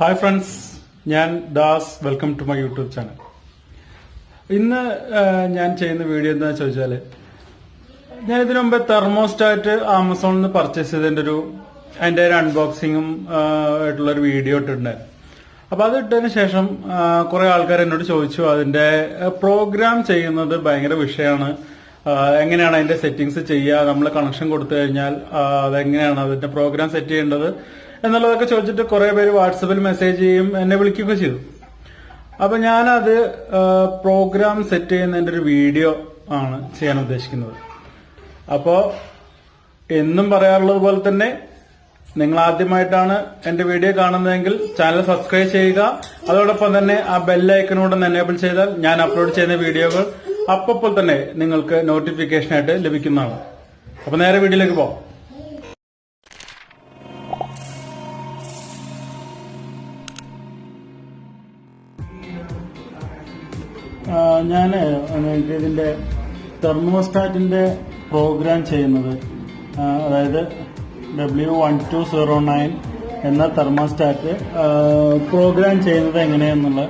Hi friends ഞാൻ Das. Welcome to my YouTube channel ഇന്ന് ഞാൻ ചെയ്യുന്ന വീഡിയോ എന്താ ചോദിച്ചാൽ ഞാൻ ഇതിനു മുമ്പ് തെർമോസ്റ്റാറ്റ് ആമസോണിൽ നിന്ന് പർച്ചേസ് ചെയ്തതിന്റെ ഒരു അതിന്റെ ഒരു അൺബോക്സിങ്ങും ആയിട്ടുള്ള ഒരു വീഡിയോ ഇട്ടിട്ടുണ്ടായിരുന്നു. അപ്പൊ അത് ഇട്ടതിന് ശേഷം കുറെ ആൾക്കാർ എന്നോട് ചോദിച്ചു അതിന്റെ പ്രോഗ്രാം ചെയ്യുന്നത് ഭയങ്കര വിഷയമാണ്. എങ്ങനെയാണ് അതിന്റെ സെറ്റിംഗ്സ് ചെയ്യുക? നമ്മൾ കണക്ഷൻ കൊടുത്തു കഴിഞ്ഞാൽ അതെങ്ങനെയാണ് അതിന്റെ പ്രോഗ്രാം സെറ്റ് ചെയ്യേണ്ടത്? എന്നുള്ളതൊക്കെ ചോദിച്ചിട്ട് കുറെ പേര് വാട്സപ്പിൽ മെസ്സേജ് ചെയ്യും എന്നെ വിളിക്കുകയൊക്കെ ചെയ്തു. അപ്പൊ ഞാനത് പ്രോഗ്രാം സെറ്റ് ചെയ്യുന്നതിന്റെ ഒരു വീഡിയോ ആണ് ചെയ്യാൻ ഉദ്ദേശിക്കുന്നത്. അപ്പോ എന്നും പറയാറുള്ളത് പോലെ തന്നെ നിങ്ങൾ ആദ്യമായിട്ടാണ് എന്റെ വീഡിയോ കാണുന്നതെങ്കിൽ ചാനൽ സബ്സ്ക്രൈബ് ചെയ്യുക. അതോടൊപ്പം തന്നെ ആ ബെല്ലൈക്കനോട് എനേബിൾ ചെയ്താൽ ഞാൻ അപ്ലോഡ് ചെയ്യുന്ന വീഡിയോകൾ അപ്പോൾ തന്നെ നിങ്ങൾക്ക് നോട്ടിഫിക്കേഷൻ ആയിട്ട് ലഭിക്കുന്നതാണ്. അപ്പൊ നേരെ വീഡിയോയിലേക്ക് പോകാം ഞാൻ ഇതിന്റെ തെർമോസ്റ്റാറ്റിന്റെ പ്രോഗ്രാം ചെയ്യുന്നത് അതായത് W one two zero nine എന്ന തെർമോസ്റ്റാറ്റ് പ്രോഗ്രാം ചെയ്യുന്നത് എങ്ങനെയെന്നുള്ള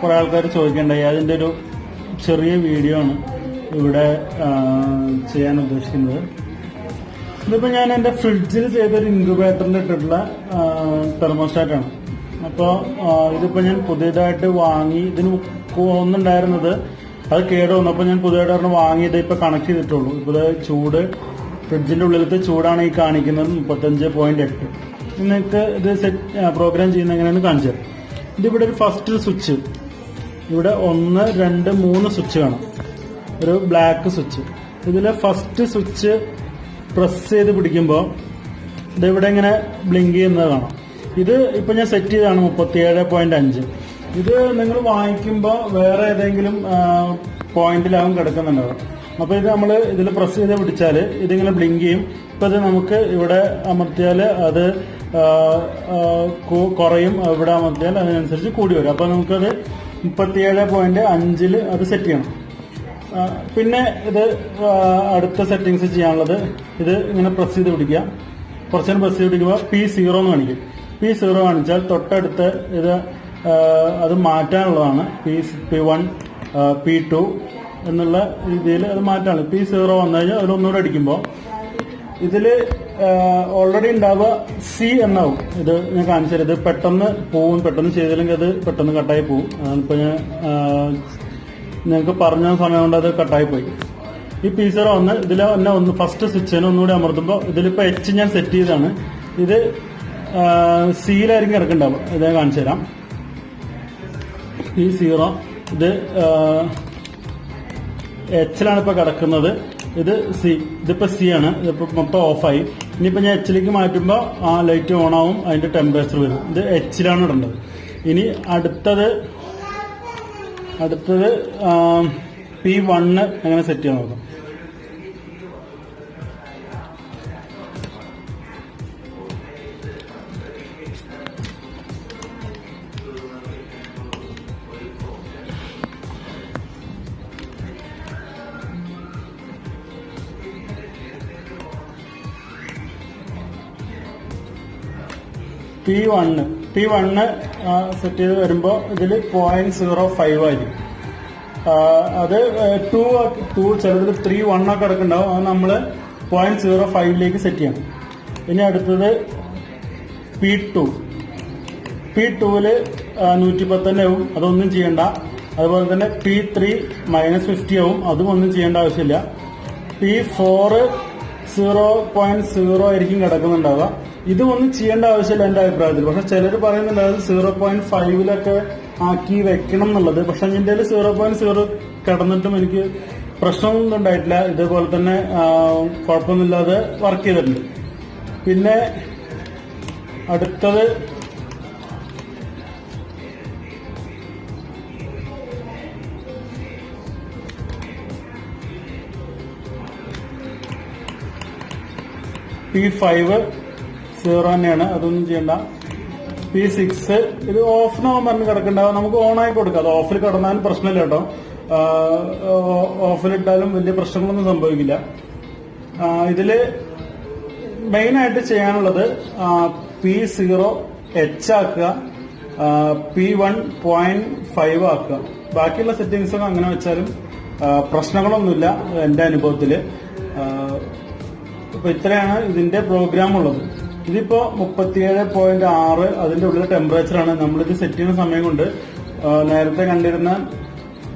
കുറെ ആൾക്കാർ ചോദിക്കേണ്ടായി. അതിന്റെ ഒരു ചെറിയ വീഡിയോ ആണ് ഇവിടെ ചെയ്യാൻ ഉദ്ദേശിക്കുന്നത്. ഇതിപ്പോൾ ഞാൻ എന്റെ ഫ്രിഡ്ജിൽ ചെയ്തൊരു ഇൻക്യുബേറ്ററിൽ ഇട്ടിട്ടുള്ള തെർമോസ്റ്റാറ്റാണ്. അപ്പോൾ ഇതിപ്പോൾ ഞാൻ പുതിയതായിട്ട് വാങ്ങി ഇതിന് ഒന്നുണ്ടായിരുന്നത് അത് കേട് വന്നു അപ്പൊ ഞാൻ പുതിയതായിട്ട് ഒരെണ്ണം വാങ്ങിയത് ഇപ്പൊ കണക്ട് ചെയ്തിട്ടുള്ളൂ. ഇപ്പൊ ഇത് ചൂട് ഫ്രിഡ്ജിന്റെ ഉള്ളിലത്തെ ചൂടാണ് ഈ കാണിക്കുന്നത്. മുപ്പത്തഞ്ച് പോയിന്റ് എട്ട്. നിങ്ങൾക്ക് ഇത് സെറ്റ് പ്രോഗ്രാം ചെയ്യുന്ന എങ്ങനെയാണെന്ന് കാണിച്ചു തരാം. ഇതിവിടെ ഒരു ഫസ്റ്റ് സ്വിച്ച് ഇവിടെ ഒന്ന് രണ്ട് മൂന്ന് സ്വിച്ച് കാണാം. ഒരു ബ്ലാക്ക് സ്വിച്ച് ഇതിൽ ഫസ്റ്റ് സ്വിച്ച് പ്രസ് ചെയ്ത് പിടിക്കുമ്പോൾ ഇതിവിടെ ഇങ്ങനെ ബ്ലിങ്ക് ചെയ്യുന്നത് കാണാം. ഇത് ഇപ്പൊ ഞാൻ സെറ്റ് ചെയ്തതാണ് മുപ്പത്തിയേഴ് പോയിന്റ് അഞ്ച്. ഇത് നിങ്ങൾ വാങ്ങിക്കുമ്പോൾ വേറെ ഏതെങ്കിലും പോയിന്റിലാവും കിടക്കുന്നുണ്ടോ അപ്പൊ ഇത് നമ്മൾ ഇതിൽ പ്രസ് ചെയ്ത് പിടിച്ചാൽ ഇതിങ്ങനെ ബ്ലിങ്ക് ചെയ്യും. ഇപ്പൊ ഇത് നമുക്ക് ഇവിടെ അമർത്തിയാൽ അത് കുറയും. ഇവിടെ അമർത്തിയാൽ അതിനനുസരിച്ച് കൂടി വരും. അപ്പൊ നമുക്കത് മുപ്പത്തിയേഴ് പോയിന്റ് അഞ്ചിൽ അത് സെറ്റ് ചെയ്യണം. പിന്നെ ഇത് അടുത്ത സെറ്റിങ്സ് ചെയ്യാനുള്ളത് ഇത് ഇങ്ങനെ പ്രസ് ചെയ്ത് പിടിക്കുക. കുറച്ചു പ്രസ് ചെയ്ത് പിടിക്കുമ്പോൾ പി സീറോ എന്ന് കാണിക്കും. പി സീറോ കാണിച്ചാൽ തൊട്ടടുത്ത് ഇത് അത് മാറ്റാനുള്ളതാണ്. P P one P two എന്നുള്ള രീതിയിൽ അത് മാറ്റാണ് പി സീറോ വന്നു കഴിഞ്ഞാൽ അതിലൊന്നുകൂടെ അടിക്കുമ്പോൾ ഇതിൽ ഓൾറെഡി ഉണ്ടാവുക സി എന്നാവും. ഇത് ഞാൻ കാണിച്ചത് ഇത് പെട്ടെന്ന് പോവും. പെട്ടെന്ന് ചെയ്തില്ലെങ്കിൽ അത് പെട്ടെന്ന് കട്ടായി പോവും. അതിപ്പോൾ ഞാൻ നിങ്ങൾക്ക് പറഞ്ഞ സമയം കൊണ്ട് അത് കട്ടായി പോയി. ഈ പി സീറോ വന്ന് ഇതിൽ തന്നെ ഒന്ന് ഫസ്റ്റ് സ്വിച്ചിന് ഒന്നുകൂടി അമർത്തുമ്പോൾ ഇതിലിപ്പോൾ എച്ച് ഞാൻ സെറ്റ് ചെയ്താണ് ഇത് സിയിലായിരിക്കും കിടക്കുന്നുണ്ടാവും ഇത് ഞാൻ കാണിച്ചു തരാം. പി സീറോ ഇത് എച്ചിലാണ് ഇപ്പൊ കിടക്കുന്നത്. ഇത് സി ഇതിപ്പോ സി ആണ്. ഇതിപ്പോ മൊത്തം ഓഫായി. ഇനിയിപ്പോ ഞാൻ എച്ചിലേക്ക് മാറ്റുമ്പോൾ ആ ലൈറ്റ് ഓൺ ആവും അതിന്റെ ടെമ്പറേച്ചർ വരും. ഇത് എച്ചിലാണ് ഇടേണ്ടത്. ഇനി അടുത്തത് അടുത്തത് പി വണ്ണ് എങ്ങനെ സെറ്റ് ചെയ്യാൻ നോക്കാം. P one P one set ചെയ്ത് വരുമ്പോൾ ഇതിൽ പോയിന്റ് സീറോ ഫൈവ് ആയിരിക്കും. അത് ടു ടു ചിലതിൽ ത്രീ വൺ ഒക്കെ കിടക്കുന്നുണ്ടാവും. അത് നമ്മൾ പോയിന്റ് സീറോ ഫൈവിലേക്ക് സെറ്റ് ചെയ്യണം. ഇനി അടുത്തത് പി ടു പി ടുവിൽ നൂറ്റി പത്തന്നെ ആവും. അതൊന്നും ചെയ്യണ്ട. അതുപോലെ തന്നെ പി ത്രീ മൈനസ് ഫിഫ്റ്റി ആവും. അതും ഒന്നും ചെയ്യേണ്ട ആവശ്യമില്ല. P four zero point zero ആയിരിക്കും കിടക്കുന്നുണ്ടാവുക. ഇതും ഒന്നും ചെയ്യേണ്ട ആവശ്യമില്ല എന്റെ അഭിപ്രായത്തിൽ. പക്ഷെ ചിലർ പറയുന്നുണ്ട് അത് സീറോ പോയിന്റ് ഫൈവിലൊക്കെ ആക്കി വെക്കണം എന്നുള്ളത്. പക്ഷെ എന്റെ സീറോ പോയിന്റ് സീറോ കിടന്നിട്ടും എനിക്ക് പ്രശ്നമൊന്നും ഉണ്ടായിട്ടില്ല. ഇതേപോലെ തന്നെ കുഴപ്പമൊന്നുമില്ലാതെ വർക്ക് ചെയ്തിട്ടുണ്ട്. പിന്നെ അടുത്തത് പി ഫൈവ് സീറോ തന്നെയാണ്. അതൊന്നും ചെയ്യണ്ട. പി സിക്സ് ഇത് ഓഫിനോ പറഞ്ഞ് കിടക്കണ്ടാവും നമുക്ക് ഓൺ ആയി കൊടുക്കാം. അത് ഓഫിൽ കിടന്നാലും പ്രശ്നമില്ല കേട്ടോ. ഓഫിലിട്ടാലും വലിയ പ്രശ്നങ്ങളൊന്നും സംഭവിക്കില്ല. ഇതിൽ മെയിൻ ആയിട്ട് ചെയ്യാനുള്ളത് പി സീറോ എച്ച് ആക്കുക. പി വൺ പോയിന്റ് ഫൈവ് ആക്കുക. ബാക്കിയുള്ള സെറ്റിങ്സ് ഒക്കെ അങ്ങനെ വെച്ചാലും പ്രശ്നങ്ങളൊന്നുമില്ല എന്റെ അനുഭവത്തിൽ. ഇപ്പൊ ഇത്രയാണ് ഇതിന്റെ പ്രോഗ്രാം ഉള്ളത്. ഇതിപ്പോ മുപ്പത്തിയേഴ് പോയിന്റ് ആറ് അതിന്റെ ഉള്ളിൽ ടെമ്പറേച്ചറാണ് നമ്മളിത് സെറ്റ് ചെയ്യുന്ന സമയം കൊണ്ട് നേരത്തെ കണ്ടിരുന്ന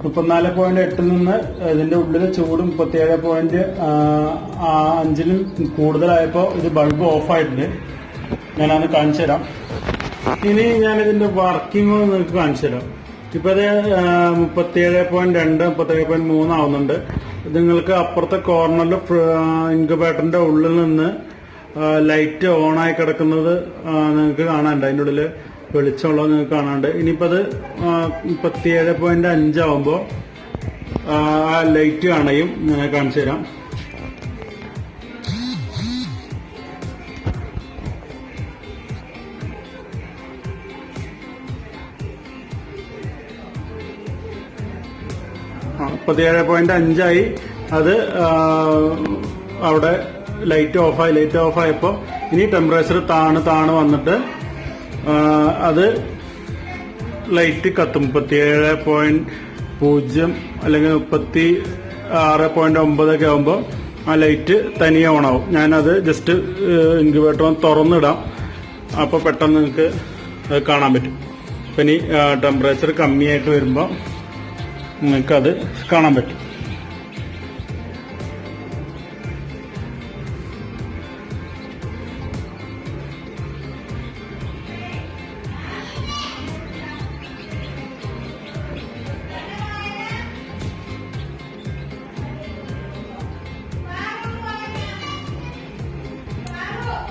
മുപ്പത്തിനാല് പോയിന്റ് എട്ടിൽ നിന്ന് ഇതിന്റെ ഉള്ളിലെ ചൂട് മുപ്പത്തിയേഴ് പോയിന്റ് അഞ്ചിലും കൂടുതലായപ്പോൾ ഇത് ബൾബ് ഓഫ് ആയിട്ടുണ്ട്. ഞാനത് കാണിച്ചു തരാം. ഇനി ഞാൻ ഇതിന്റെ വർക്കിംഗ് നിങ്ങൾക്ക് കാണിച്ചു തരാം. ഇപ്പൊ അത് മുപ്പത്തിയേഴ് പോയിന്റ് രണ്ട് മുപ്പത്തേഴ് പോയിന്റ് മൂന്ന് ആവുന്നുണ്ട്. നിങ്ങൾക്ക് അപ്പുറത്തെ കോർണറിൽ ഇൻക്യുബേറ്ററിന്റെ ഉള്ളിൽ നിന്ന് ലൈറ്റ് ഓൺ ആയി കിടക്കുന്നത് നിങ്ങൾക്ക് കാണാനുണ്ട്. അതിന്റെ ഉള്ളിൽ വെളിച്ചമുള്ളത് നിങ്ങൾക്ക് കാണാനുണ്ട്. ഇനിയിപ്പോൾ അത് മുപ്പത്തിയേഴ് പോയിന്റ് അഞ്ചാവുമ്പോൾ ആ ലൈറ്റ് അണയും ഞാൻ കാണിച്ചു തരാം. മുപ്പത്തിയേഴ് പോയിന്റ് അഞ്ചായി അത് അവിടെ ലൈറ്റ് ഓഫായി ലൈറ്റ് ഓഫായപ്പോൾ ഇനി ടെമ്പറേച്ചർ താണ് താണ് വന്നിട്ട് അത് ലൈറ്റ് കത്തും. മുപ്പത്തിയേഴ് പോയിന്റ് പൂജ്യം അല്ലെങ്കിൽ മുപ്പത്തി ആറ് പോയിന്റ് ഒമ്പതൊക്കെ ആകുമ്പോൾ ആ ലൈറ്റ് തനിയെ ഓണാവും ഞാനത് ജസ്റ്റ് ഇൻക്യുബേറ്റർ തുറന്നിടാം. അപ്പോൾ പെട്ടെന്ന് നിങ്ങൾക്ക് കാണാൻ പറ്റും. അപ്പം ഇനി ടെമ്പറേച്ചർ കമ്മിയായിട്ട് വരുമ്പോൾ നിങ്ങൾക്കത് കാണാൻ പറ്റും.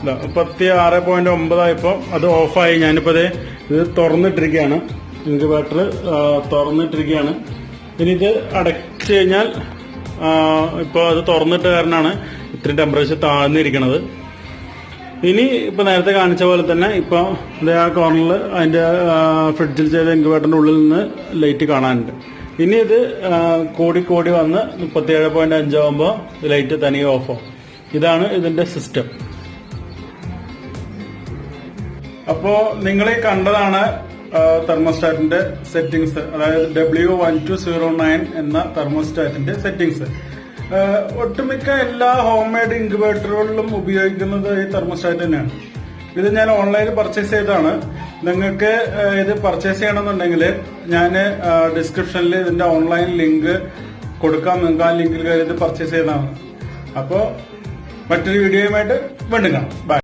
മുപ്പത്തി ആറ് പോയിന്റ് ഒമ്പതായപ്പോ അത് ഓഫായി. ഞാനിപ്പോ ദേ ഇത് തുറന്നിട്ടിരിക്കുകയാണ്. ഇൻക്യുബേറ്റർ തുറന്നിട്ടിരിക്കുകയാണ്. ഇനി ഇത് അടച്ചു കഴിഞ്ഞാൽ ഇപ്പോൾ ഇപ്പൊ അത് തുറന്നിട്ട് കാരണമാണ് ഇത്രയും ടെമ്പറേച്ചർ താഴ്ന്നിരിക്കുന്നത് ഇനി ഇപ്പോൾ നേരത്തെ കാണിച്ച പോലെ തന്നെ ഇപ്പോൾ ആ കോർണറിൽ അതിന്റെ ഫ്രിഡ്ജിൽ ചെയ്ത ഇൻക്യുബേറ്ററിന്റെ ഉള്ളിൽ നിന്ന് ലൈറ്റ് കാണാനുണ്ട്. ഇനി ഇത് കൂടി കൂടി വന്ന് മുപ്പത്തിയേഴ് പോയിന്റ് അഞ്ചാവുമ്പോൾ ലൈറ്റ് തനിയെ ഓഫ് ഇതാണ് ഇതിന്റെ സിസ്റ്റം അപ്പോ നിങ്ങളെ കണ്ടതാണ് തെർമോസ്റ്റാറ്റിന്റെ സെറ്റിംഗ്സ് അതായത് W one two zero nine എന്ന തെർമോസ്റ്റാറ്റിന്റെ സെറ്റിംഗ്സ് ഒട്ടുമിക്ക എല്ലാ ഹോം മെയ്ഡ് ഇൻക്യുബേറ്ററുകളിലും ഉപയോഗിക്കുന്നത് ഈ തെർമോസ്റ്റാറ്റ് തന്നെയാണ്. ഇത് ഞാൻ ഓൺലൈനിൽ പർച്ചേസ് ചെയ്തതാണ്. നിങ്ങൾക്ക് ഇത് പർച്ചേസ് ചെയ്യണമെന്നുണ്ടെങ്കിൽ ഞാൻ ഡിസ്ക്രിപ്ഷനിൽ ഇതിന്റെ ഓൺലൈൻ ലിങ്ക് കൊടുക്കാം. നിങ്ങൾക്ക് ആ ലിങ്കിൽ കയറി ഇത് പർച്ചേസ് ചെയ്തതാണ് അപ്പോൾ മറ്റൊരു വീഡിയോയുമായിട്ട് വീണ്ടും കാണാം. ബൈ